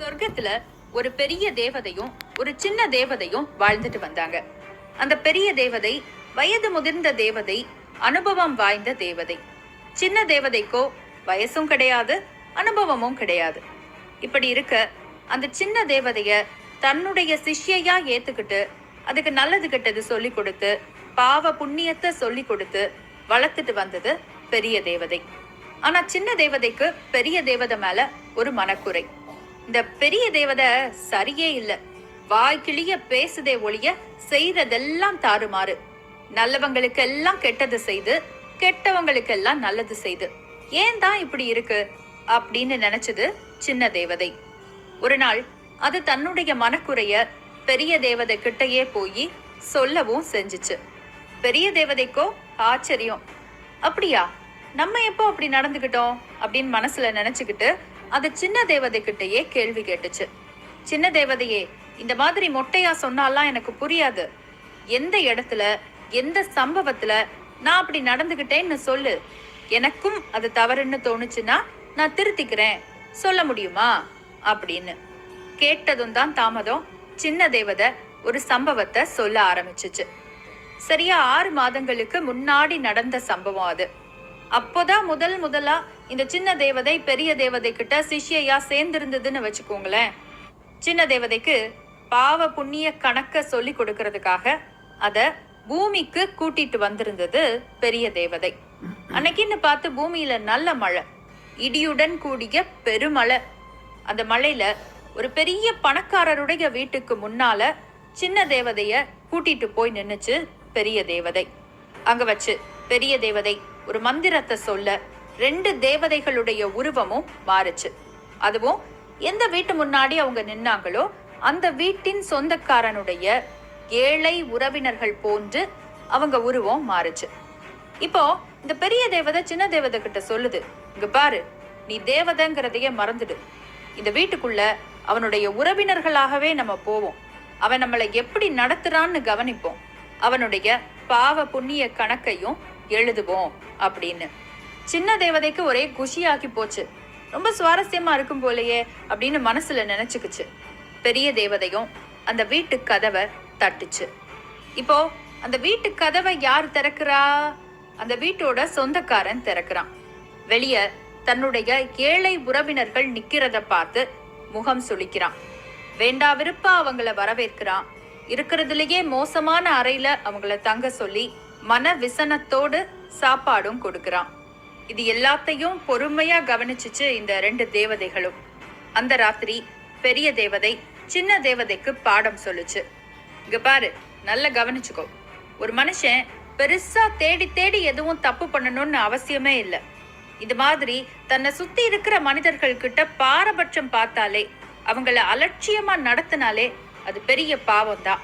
சொர்க்கத்துல ஒரு பெரிய தேவதையும் ஒரு சின்ன தேவதையும் வாழ்ந்துட்டு வந்தாங்க. அந்த பெரிய தேவதை வயது முதிர்ந்த தேவதை அனுபவம் வாய்ந்த தேவதை. சின்ன தேவதைக்கோ வயசும் கிடையாது அனுபவமும் கிடையாது. இப்படி இருக்க அந்த சின்ன தேவதைய தன்னுடைய சிஷ்யையா ஏத்துக்கிட்டு அதுக்கு நல்லது கெட்டது சொல்லி கொடுத்து பாவ புண்ணியத்தை சொல்லி கொடுத்து வளர்த்துட்டு வந்தது பெரிய தேவதை. ஆனா சின்ன தேவதைக்கு பெரிய தேவதை மேல ஒரு மனக்குறை. இந்த பெரிய தேவதை சரியே இல்ல. வாய்க்கிளிய பேசுதே ஒழிய செய்யறதெல்லாம் தாறுமாறு. நல்லவங்களுக்கு எல்லாம் கெட்டது செய்து கெட்டவங்களுக்கு எல்லாம் நல்லது செய்து. ஏன் தான் இப்படி இருக்கு? அப்படின்னு நினைச்சது சின்ன தேவதை. ஒரு நாள் அது தன்னுடைய மனக்குறைய பெரிய தேவதை கிட்டயே போய் சொல்லவும் செஞ்சுச்சு. பெரிய தேவதைக்கோ ஆச்சரியம். அப்படியா? நம்ம எப்போ அப்படி நடந்துக்கிட்டோம் அப்படின்னு மனசுல நினைச்சுக்கிட்டு அது சின்ன தேவதை கிட்டயே கேள்வி கேட்டுச்சு. சின்ன தேவதையே இந்த மாதிரி மொட்டையா சொன்னாலாம் எனக்கு புரியாது. எந்த இடத்துல எந்த சம்பவத்துல நான் அப்படி நடந்துகிட்டேன்னு சொல்லு. எனக்கும் அது தவறுன்னு தோணுச்சுன்னா நான் திருத்திக்கிறேன். சொல்ல முடியுமா? அப்படின்னு. கேட்டதும் தான் தாமதம். சின்ன தேவதை ஒரு சம்பவத்தை சொல்ல ஆரம்பிச்சுச்சு. சரியா ஆறு மாதங்களுக்கு முன்னாடி நடந்த சம்பவம் அது. அப்போதான் முதல் முதலா இந்த சின்ன தேவதை பெரிய தேவதை கிட்ட சிஷ்யையா சேர்ந்திருந்ததுன்னு வச்சுக்கோங்களேன். சின்ன தேவதைக்கு பாவ புண்ணிய கணக்க சொல்லி கொடுக்கறதுக்காக அத பூமிக்கு கூட்டிட்டு வந்திருந்தது பெரிய தேவதை. அன்னைக்குன்னு பார்த்து பூமியில நல்ல மழை இடியுடன் கூடிய பெருமழை. அந்த மழையில ஒரு பெரிய பணக்காரருடைய வீட்டுக்கு முன்னால சின்ன தேவதைய கூட்டிட்டு போய் நின்னுச்சு பெரிய தேவதை. அங்க வச்சு பெரிய தேவதை ஒரு மந்திரத்தை சொல்ல ரெண்டு தேவதைகளுடைய உருவமும் மாறுச்சு. அதுவும் எந்த வீட்டு முன்னாடி அவங்க நின்னாங்களோ அந்த வீட்டின் சொந்தக்காரனுடைய ஏழை உறவினர்கள் போன்று அவங்க உருவம் மாறுச்சு. இப்போ இந்த பெரிய தேவதை சின்ன தேவதை கிட்ட சொல்லுது இங்க பாரு நீ தேவதைங்கிறதையே மறந்துடு. இந்த வீட்டுக்குள்ள அவனுடைய உறவினர்களாகவே நம்ம போவோம். அவன் நம்மளை எப்படி நடத்துறான்னு கவனிப்போம். அவனுடைய பாவ புண்ணிய கணக்கையும் எழுதுவோம் அப்படின்னு. சின்ன தேவதைக்கு ஒரே குஷியாக்கி போச்சு. ரொம்ப சுவாரஸ்யமா இருக்கும் போலயே அப்படின்னு மனசுல நினைச்சுக்குச்சு. பெரிய தேவதையும் அந்த வீட்டு கதவை தட்டுச்சு. இப்போ அந்த வீட்டு கதவை யார் திறக்கிறா? அந்த வீட்டோட சொந்தக்காரன் திறக்கிறான். வெளிய தன்னுடைய ஏழை உறவினர்கள் நிக்கிறத பார்த்து முகம் சுளிக்கிறான். வேண்டா விருப்பா அவங்கள வரவேற்கிறான். இருக்கிறதுலயே மோசமான அறையில அவங்கள தங்க சொல்லி மன விசனத்தோடு சாப்பாடும் கொடுக்கிறான். இது எல்லாத்தையும் பொறுமையா கவனிச்சுச்சு இந்த ரெண்டு தேவதைகளும். அந்த ராத்திரி பெரிய தேவதை சின்ன தேவதைக்கு பாடம் சொல்லுச்சு. இங்க பாரு நல்லா கவனிச்சுக்கோ. ஒரு மனுஷன் பெருசா தேடி தேடி எதுவும் தப்பு பண்ணணும்னு அவசியமே இல்லை. இது மாதிரி தன்னை சுத்தி இருக்கிற மனிதர்கள் கிட்ட பாரபட்சம் பார்த்தாலே அவங்கள அலட்சியமா நடத்தினாலே அது பெரிய பாவம் தான்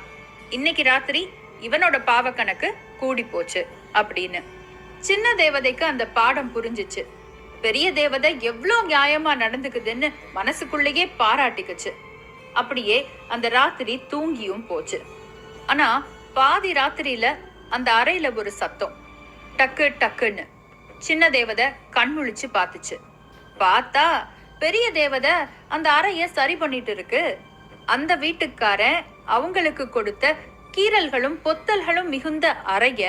இன்னைக்கு ராத்திரி இவனோட பாவ கணக்கு கூடி போச்சு அப்படின்னு. சின்ன தேவதைக்கு அந்த பாடம் புரிஞ்சுச்சு. பெரிய தேவதை எவ்வளோ நியாயமா நடந்துக்குதுன்னு மனசுக்குள்ளேயே பாராட்டிக்குச்சு. அப்படியே அந்த ராத்திரி தூங்கியும் போச்சு. ஆனா பாதி ராத்திரியில அந்த அறையில ஒரு சத்தம். டக்கு டக்குன்னு. சின்ன தேவதை கண் முழிச்சு பார்த்துச்சு. பார்த்தா பெரிய தேவதை அந்த அறைய சரி பண்ணிட்டு இருக்கு அந்த வீட்டுக்காரன் அவங்களுக்கு கொடுத்த கீறல்களும் பொத்தல்களும் மிகுந்த அறைய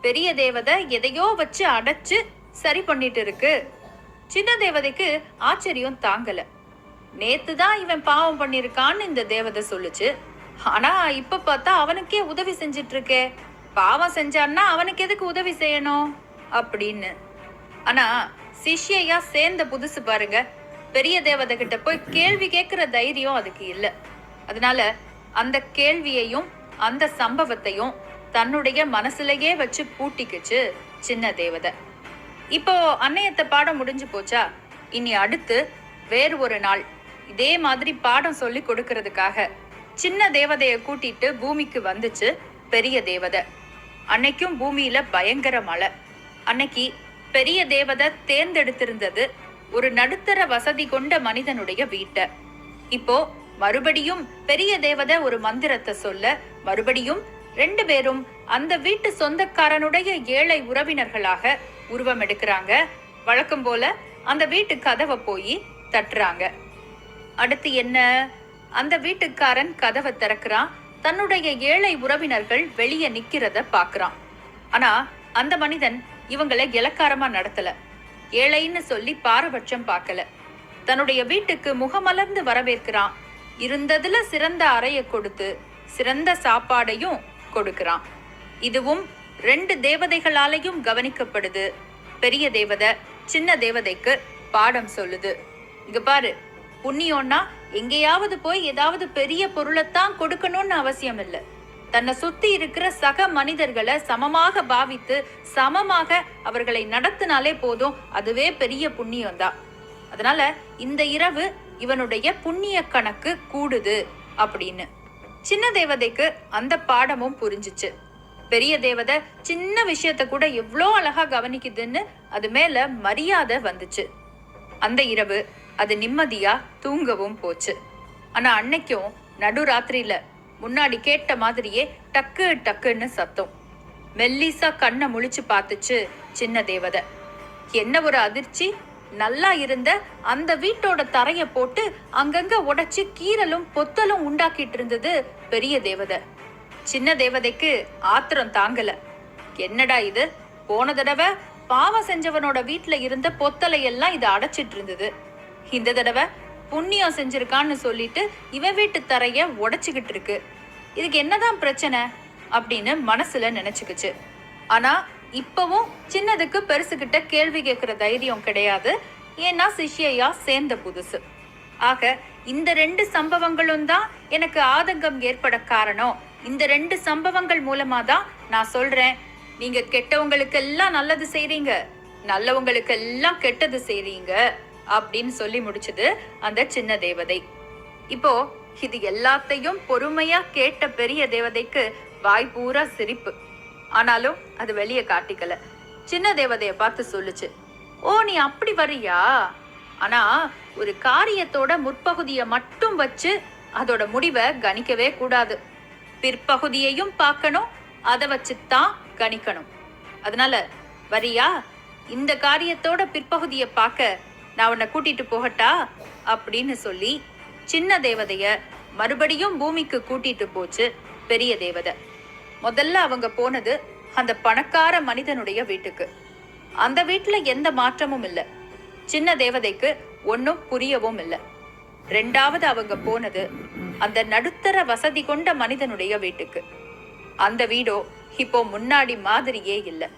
பெரிய தேவதை எதையோ வச்சு அடைச்சு சரி பண்ணிட்டு இருக்கு. சின்ன தேவதைக்கு ஆச்சரியம் தாங்கல. நேத்து தான் இவன் பாவம் பண்ணிருக்கான்னு இந்த தேவதை சொல்லுச்சு. ஆனா இப்ப பார்த்தா அவனுக்கே உதவி செஞ்சிட்டு இருக்கே. பாவம் செஞ்சான்னா அவனுக்கு எதுக்கு உதவி செய்யணும்? அப்படின்னு. ஆனா சிஷ்யையா சேர்ந்த புதுசு பாருங்க. பெரிய தேவதை கிட்ட போய் கேள்வி கேட்கிற தைரியம் அதுக்கு இல்ல. அதனால அந்த கேள்வியையும் அந்த சம்பவத்தையும் தன்னுடைய மனசுலயே வச்சு பூட்டிக்குச்சு சின்ன தேவதை. இப்போ அன்னையத்தை பாடம் முடிஞ்சு போச்சா? இனி அடுத்து வேறு ஒரு நாள் இதே மாதிரி பாடம் சொல்லி கொடுக்கறதுக்காக சின்ன தேவதைய கூட்டிட்டு பூமிக்கு வந்துச்சு பெரிய தேவதை. அன்னைக்கும் பூமியில பயங்கர மழை. அன்னைக்கு பெரிய தேவதை தேர்ந்தெடுத்திருந்தது ஒரு நடுத்தர வசதி கொண்ட மனிதனுடைய வீட்டை. இப்போ மறுபடியும் பெரிய தேவதை ஒரு மந்திரத்தை சொல்ல மறுபடியும் ரெண்டு பேரும் அந்த வீட்டு சொந்தக்காரனுடைய ஏழை உறவினர்களாக உருவம் எடுக்கிறாங்க. வழக்கம் போல அந்த வீட்டு கதவை போய் தட்டுறாங்க. அடுத்து என்ன? அந்த வீட்டுக்காரன் கதவை திறக்கிறான். தன்னுடைய ஏழை உறவினர்கள் வெளியே நிக்கிறத பாக்குறான் ஆனா அந்த மனிதன் இவங்களை இலக்காரமா நடத்தல. ஏழைன்னு சொல்லி பாரபட்சம் பார்க்கல. தன்னுடைய வீட்டுக்கு முகமலர்ந்து வரவேற்கிறான். இருந்ததுல சிறந்த அறைய கொடுத்து சிறந்த சாப்பாடையும் கொடுக்கிறான். இதுவும் ரெண்டு தேவதைகளாலையும் கவனிக்கப்படுது. பெரிய தேவதை சின்ன தேவதைக்கு பாடம் சொல்லுது. இங்க பாரு புண்ணியம்னா எங்கேயாவது போய் ஏதாவது பெரிய பொருளைத்தான் கொடுக்கணும்னு அவசியம் இல்லை தன்னை சுத்தி இருக்கிற சக மனிதர்களை சமமாக பாவித்து சமமாக அவர்களை நடத்தினாலே போதும் அதுவே பெரிய புண்ணியம்தான். அதனால இந்த இரவு இவனுடைய புண்ணிய கணக்கு கூடுது அப்படின்னு. சின்ன தேவதைக்கு அந்த பாடமும் புரிஞ்சுச்சு. பெரிய தேவதை சின்ன விஷயத்த கூட எவ்வளோ அழகா கவனிக்குதுன்னு அது மேல மரியாதை வந்துச்சு. அந்த இரவு அது நிம்மதியா தூங்கவும் போச்சு. ஆனா அன்னைக்கும் நடுராத்திரியில முன்னாடி கேட்ட மாதிரியே டக்கு டக்குன்னு சத்தம். மெல்லிசா கண்ணை முழிச்சு பார்த்துச்சு சின்ன தேவதை. என்ன ஒரு அதிர்ச்சி? நல்லா இருந்த அந்த வீட்டோட தரைய போட்டு அங்கங்க உடைச்சு கீறலும் பொத்தலும் உண்டாக்கிட்டு இருந்தது பெரிய தேவதை. சின்ன தேவதைக்கு ஆத்திரம் தாங்கல. என்னடா இது? போன தடவை பாவம் செஞ்சவனோட வீட்டுல இருந்த பொத்தலை எல்லாம் இது அடைச்சிட்டு இருந்தது. இந்த தடவை புண்ணியம் செஞ்சிருக்கான்னு சொல்லிட்டு இவன் வீட்டு தரைய உடைச்சுக்கிட்டு இருக்கு. இதுக்கு என்னதான் பிரச்சனை? அப்படின்னு மனசுல நினைச்சுக்குச்சு. ஆனா இப்பவும் சின்னதுக்கு பெருசுகிட்ட கேள்வி கேட்கிற தைரியம் கிடையாது. ஏன்னா சிஷ்யா சேர்ந்த புதுசு. ஆக இந்த ரெண்டு சம்பவங்களும் தான் எனக்கு ஆதங்கம் ஏற்பட காரணம். இந்த ரெண்டு சம்பவங்கள் மூலமா தான் நான் சொல்றேன். நீங்க கெட்டவங்களுக்கு எல்லாம் நல்லது செய்றீங்க. நல்லவங்களுக்கு எல்லாம் கெட்டது செய்றீங்க அப்படின்னு சொல்லி முடிச்சது அந்த சின்ன தேவதை. இப்போ இது எல்லாத்தையும் பொறுமையா கேட்ட பெரிய தேவதைக்கு வாய் சிரிப்பு. ஆனாலும் அது வெளியே காட்டிக்கல. சின்ன தேவதைய பார்த்து சொல்லுச்சு ஓ நீ அப்படி வரியா ஆனா ஒரு காரியத்தோட முற்பகுதியை மட்டும் வச்சு அதோட முடிவை கணிக்கவே கூடாது. பிற்பகுதியையும் பார்க்கணும் அதை வச்சுத்தான் கணிக்கணும். அதனால வரியா இந்த காரியத்தோட பிற்பகுதியை பார்க்க நான் உன்னை கூட்டிட்டு போகட்டா? அப்படின்னு சொல்லி சின்ன தேவதைய மறுபடியும் பூமிக்கு கூட்டிட்டு போச்சு பெரிய தேவதை. முதல்ல அவங்க போனது அந்த பணக்கார மனிதனுடைய வீட்டுக்கு. அந்த வீட்டுல எந்த மாற்றமும் இல்ல. சின்ன தேவதைக்கு ஒன்னும் புரியவும் இல்ல. ரெண்டாவது அவங்க போனது அந்த நடுத்தர வசதி கொண்ட மனிதனுடைய வீட்டுக்கு. அந்த வீடோ இப்போ முன்னாடி மாதிரியே இல்ல.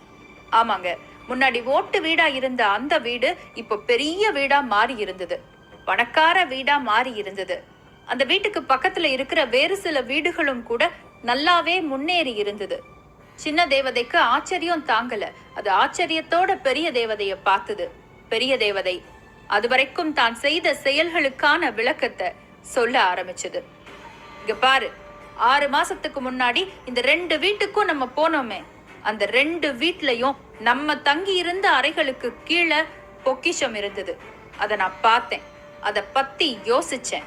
ஆமாங்க முன்னாடி ஓட்டு வீடா இருந்த அந்த வீடு இப்போ பெரிய வீடா மாறி இருந்தது. பணக்கார வீடா மாறி இருந்தது. அந்த வீட்டுக்கு பக்கத்துல இருக்கிற வேறு சில வீடுகளும் கூட நல்லாவே முன்னேறி இருந்தது. சின்ன தேவதைக்கு ஆச்சரியம் தாங்கல. அது ஆச்சரியத்தோட பெரிய தேவதைய பார்த்தது. பெரிய தேவதை அதுவரைக்கும் தான் செய்த செயல்களுக்கான விளக்கத்தை சொல்ல ஆரம்பிச்சது. இங்க பாரு ஆறு மாசத்துக்கு முன்னாடி இந்த ரெண்டு வீட்டுக்கும் நம்ம போனோமே. அந்த ரெண்டு வீட்லயும் நம்ம தங்கி இருந்த அறைகளுக்கு கீழே பொக்கிஷம் இருந்தது. அதை நான் பார்த்தேன். அதை பத்தி யோசிச்சேன்.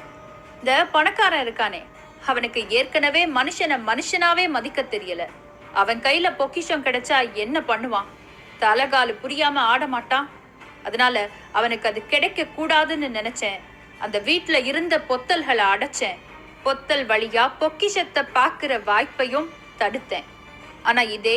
இந்த பணக்காரன் இருக்கானே அவனுக்கு ஏற்கனவே மனுஷனை மனுஷனாவே மதிக்க தெரியல. அவன் கையில பொக்கிஷம் கிடைச்சா என்ன பண்ணுவான்? தலகாலு புரியாம ஆட மாட்டான். அதனால அவனுக்கு அது கிடைக்க கூடாதுன்னு நினைச்சேன். அந்த வீட்டுல இருந்த பொத்தல்களை அடைச்சேன். பொத்தல் வழியா பொக்கிஷத்தை பாக்குற வாய்ப்பையும் தடுத்தேன். ஆனா இதே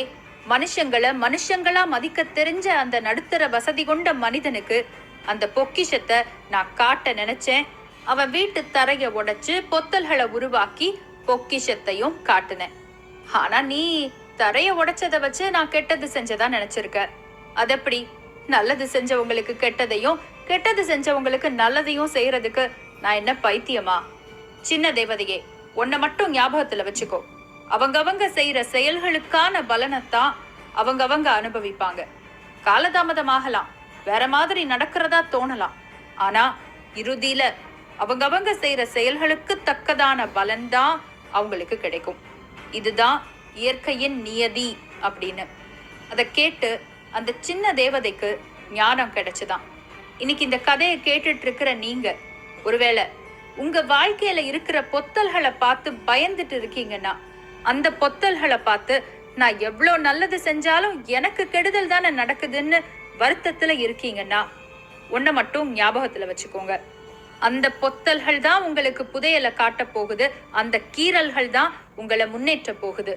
மனுஷங்களை மனுஷங்களா மதிக்க தெரிஞ்ச அந்த நடுத்தர வசதி கொண்ட மனிதனுக்கு அந்த பொக்கிஷத்தை நான் காட்ட நினைச்சேன். அவன் வீட்டு தரைய உடைச்சு பொத்தல்களை உருவாக்கி பொக்கிஷத்தையும் காட்டுன ஆனா நீ தரைய உடைச்சத வச்சு நான் கெட்டது செஞ்சதா நினைச்சிருக்க? அதெப்படி நல்லது செஞ்சவங்களுக்கு கெட்டதையும் கெட்டது செஞ்சவங்களுக்கு நல்லதையும் செய்யறதுக்கு நான் என்ன பைத்தியமா? சின்ன தேவதையே உன்னை மட்டும் ஞாபகத்துல வச்சுக்கோ. அவங்கவங்க செய்யற செயல்களுக்கான பலனைத்தான் அவங்கவங்க அனுபவிப்பாங்க. காலதாமதமாகலாம். வேற மாதிரி நடக்கிறதா தோணலாம். ஆனா இறுதியில அவங்கவங்க செய்யற செயல்களுக்கு தக்கதான பலன்தான் அவங்களுக்கு கிடைக்கும். இதுதான் இயற்கையின் நியதி அப்படின்னு. அதை கேட்டு அந்த சின்ன தேவதைக்கு ஞானம் கிடைச்சுதான் இன்னைக்கு இந்த கதையை கேட்டுட்டு இருக்கிற நீங்க ஒருவேளை உங்க வாழ்க்கையில இருக்கிற பொத்தல்களை பார்த்து பயந்துட்டு இருக்கீங்கன்னா அந்த பொத்தல்களை பார்த்து நான் எவ்வளோ நல்லது செஞ்சாலும் எனக்கு கெடுதல் தானே நடக்குதுன்னு வருத்தத்துல இருக்கீங்கன்னா ஒன்றை மட்டும் ஞாபகத்துல வச்சுக்கோங்க. அந்த பொத்தல்கள் தான் உங்களுக்கு புதையலை காட்டப் போகுது. அந்த கீறல்கள் தான் உங்களை முன்னேற்ற போகுது.